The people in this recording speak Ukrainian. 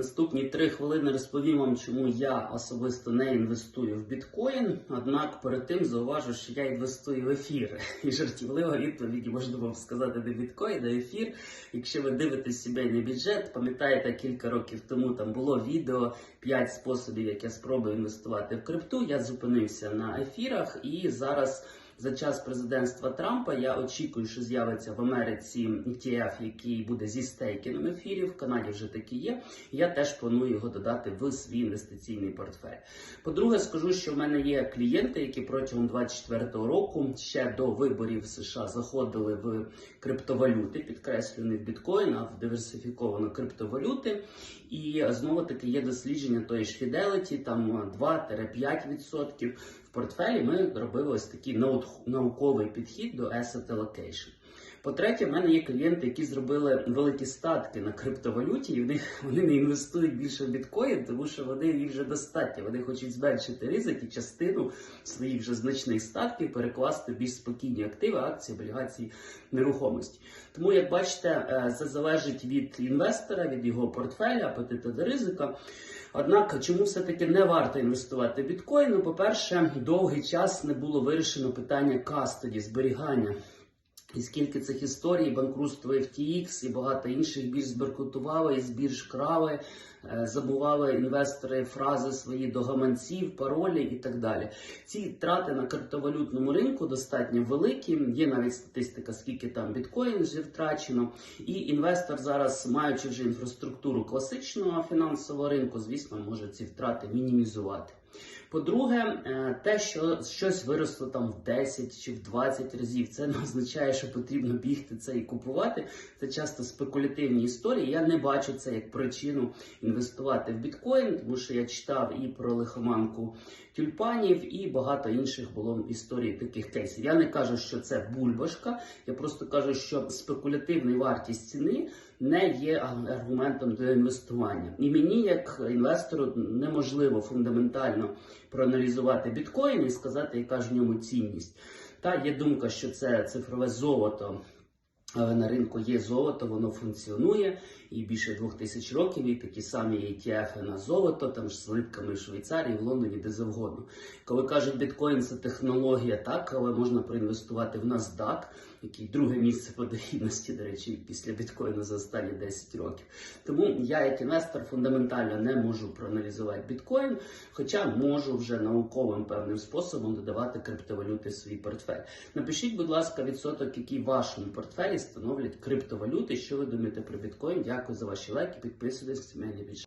Наступні три хвилини розповім вам, чому я особисто не інвестую в біткоін. Однак перед тим зауважу, що я інвестую в ефір. І жартівлива відповідь можна вам сказати не біткоін, а ефір. Якщо ви дивитесь сімейний бюджет, пам'ятаєте, кілька років тому там було відео 5 способів, як я спробую інвестувати в крипту. Я зупинився на ефірах і зараз. За час президентства Трампа я очікую, що з'явиться в Америці ETF, який буде зі стейкінгом ефірів. В Канаді вже такі є. Я теж планую його додати в свій інвестиційний портфель. По-друге, скажу, що в мене є клієнти, які протягом 2024 року ще до виборів в США заходили в криптовалюти, підкреслюю, не в біткоін, а в диверсифіковану криптовалюти. І знову таки є дослідження тої ж Fidelity, там 2-5% в портфелі. Ми робили ось такий нау- науковий підхід до asset allocation. По-третє, в мене є клієнти, які зробили великі статки на криптовалюті, і в вони не інвестують більше в біткоін, тому що вони їх вже достатньо. Вони хочуть зменшити ризик і частину своїх вже значних статків перекласти в більш спокійні активи, акції, облігації, нерухомості. Тому, як бачите, е, це залежить від інвестора, від його портфеля, апетиту до ризика. Однак, чому все-таки не варто інвестувати в біткоін? Ну, по-перше, довгий час не було вирішено питання кастоді, зберігання. І скільки цих історій, банкрутство FTX і багато інших бірж зберкутували, із бірж крали, е, забували інвестори фрази свої до гаманців, паролі і так далі. Ці трати на криптовалютному ринку достатньо великі. Є навіть статистика, скільки там біткоін вже втрачено. І інвестор зараз, маючи вже інфраструктуру класичного фінансового ринку, звісно, може ці втрати мінімізувати. По-друге, е, те, що щось виросло там в 10 чи в 20 разів, це не означає, що потрібно бігти це і купувати. Це часто спекулятивні історії. Я не бачу це як причину інвестувати в біткоін, тому що я читав і про лихоманку тюльпанів, і багато інших було історій таких кейсів. Я не кажу, що це бульбашка. Я просто кажу, що спекулятивна вартість ціни не є аргументом до інвестування. І мені, як інвестору, неможливо фундаментально проаналізувати біткоін і сказати, яка ж в ньому цінність. Та є думка, що це цифрове золото. Але на ринку є золото, воно функціонує і більше двох тисяч років, і такі самі ETF на золото, там ж слитками в Швейцарії, в Лондоні, де завгодно. Коли кажуть, біткоін це технологія, так, але можна проінвестувати в NASDAQ, який друге місце по дохідності, до речі, після біткоїну за останні 10 років. Тому я, як інвестор, фундаментально не можу проаналізувати біткоін, хоча можу вже науковим певним способом додавати криптовалюти в свій портфель. Напишіть, будь ласка, відсоток, який в вашому портфелі становлять криптовалюти. Що ви думаєте про біткоін? Дякую за ваші лайки. Підписуйтесь Мене більше.